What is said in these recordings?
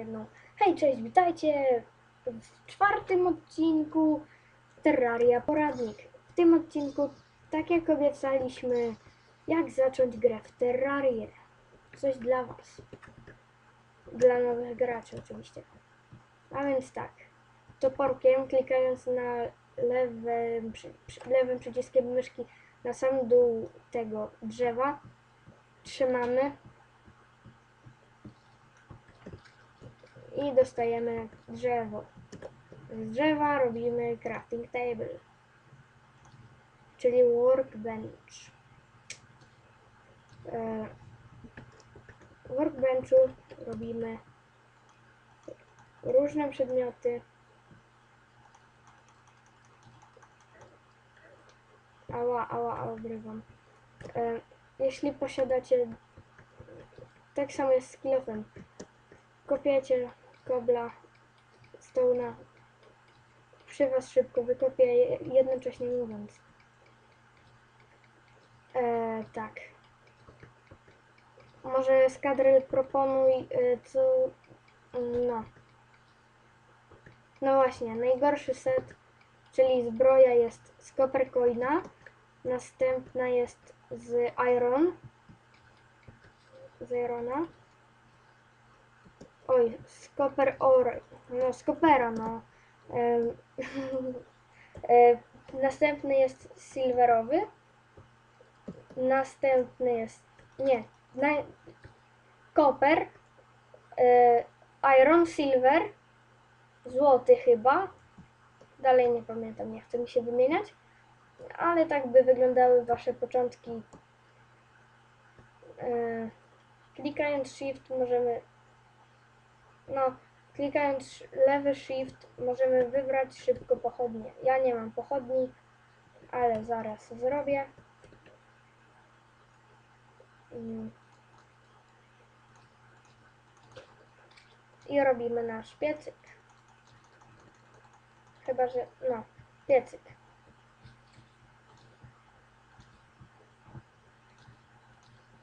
jedną. Hej, cześć, witajcie w czwartym odcinku Terraria Poradnik. W tym odcinku, tak jak obiecaliśmy, jak zacząć grę w Terrarię. Coś dla Was. Dla nowych graczy oczywiście. A więc tak, toporkiem klikając na lewym, przy, lewym przyciskiem myszki na sam dół tego drzewa trzymamy i dostajemy drzewo. Z drzewa robimy crafting table, czyli workbench. E, W workbenchu robimy różne przedmioty. Ała, ała, ała, obrywam. E, Jeśli posiadacie, tak samo jest z kilofem, kopiecie kobla, stołna, przy was szybko wykopię, je- jednocześnie mówiąc. E, tak. Może Skadryl proponuj, e, co... No. No właśnie, najgorszy set, czyli zbroja jest z Copper Coina, następna jest z Iron, z Irona, oj, z Copper Ore, no z Coppera, no. Em, e, następny jest silverowy, następny jest, nie, na, Copper, e, Iron, Silver, złoty chyba, dalej nie pamiętam, nie chcę mi się wymieniać, ale tak by wyglądały wasze początki. E, klikając Shift możemy, no, klikając lewy Shift możemy wybrać szybko pochodnie. Ja nie mam pochodni, ale zaraz zrobię. Mm. I robimy nasz piecyk. Chyba, że, no, piecyk.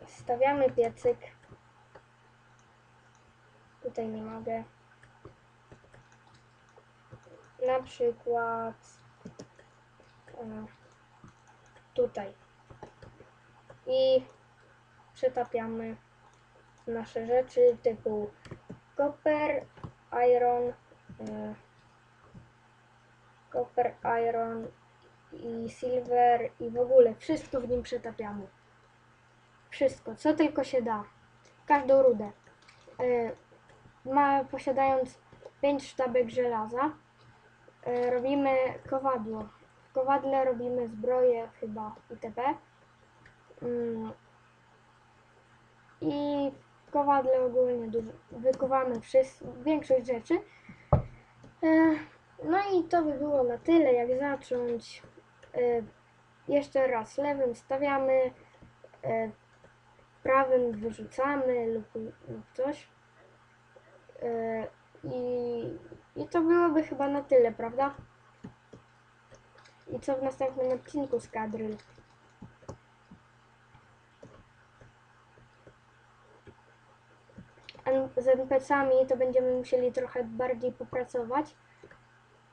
Stawiamy piecyk. Tutaj nie mogę. Na przykład e, tutaj. I przetapiamy nasze rzeczy typu copper, iron, e, copper, iron i silver i w ogóle wszystko w nim przetapiamy. Wszystko, co tylko się da. Każdą rudę. Ma, posiadając 5 sztabek żelaza, e, robimy kowadło. W kowadle robimy zbroję chyba itp. Mm. I w kowadle ogólnie dużo, wykuwamy większość rzeczy. E, no i to by było na tyle, jak zacząć. E, jeszcze raz lewym stawiamy, e, prawym wyrzucamy lub, lub coś. E, I, I to byłoby chyba na tyle, prawda? I co w następnym odcinku z kadry? Z NPC-ami to będziemy musieli trochę bardziej popracować,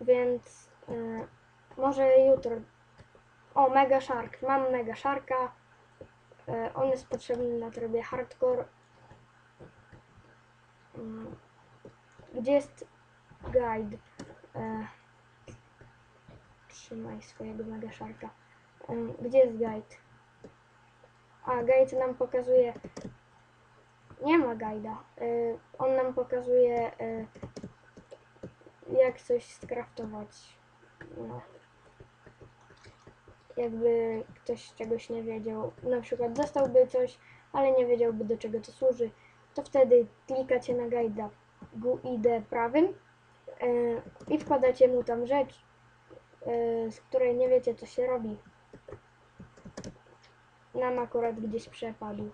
więc e, może jutro. O, Mega Shark. Mam Mega Sharka. E, on jest potrzebny na trybie hardcore. Mm. Gdzie jest guide? E, trzymaj swojego Mega Sharka. E, gdzie jest guide? A, guide nam pokazuje. Nie ma guida. E, on nam pokazuje, e, jak coś skraftować. No jakby ktoś czegoś nie wiedział, na przykład dostałby coś, ale nie wiedziałby do czego to służy, to wtedy klikacie na guida GUID prawym e, i wkładacie mu tam rzecz, e, z której nie wiecie co się robi. Nam akurat gdzieś przepadł.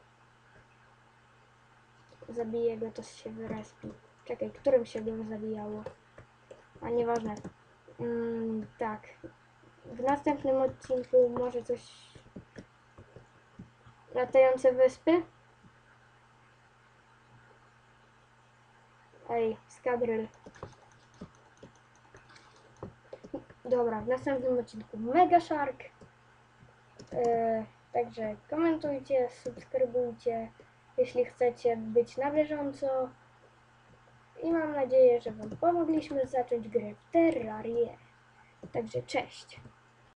Zabiję go, to się wyrespi. Czekaj, którym się go zabijało? A nieważne. Mm, tak. W następnym odcinku może coś. Latające wyspy? Ej, skadryl. Dobra, w następnym odcinku Mega Shark. E, także komentujcie, subskrybujcie, jeśli chcecie być na bieżąco. I mam nadzieję, że Wam pomogliśmy zacząć grę w Terrarię. Także cześć.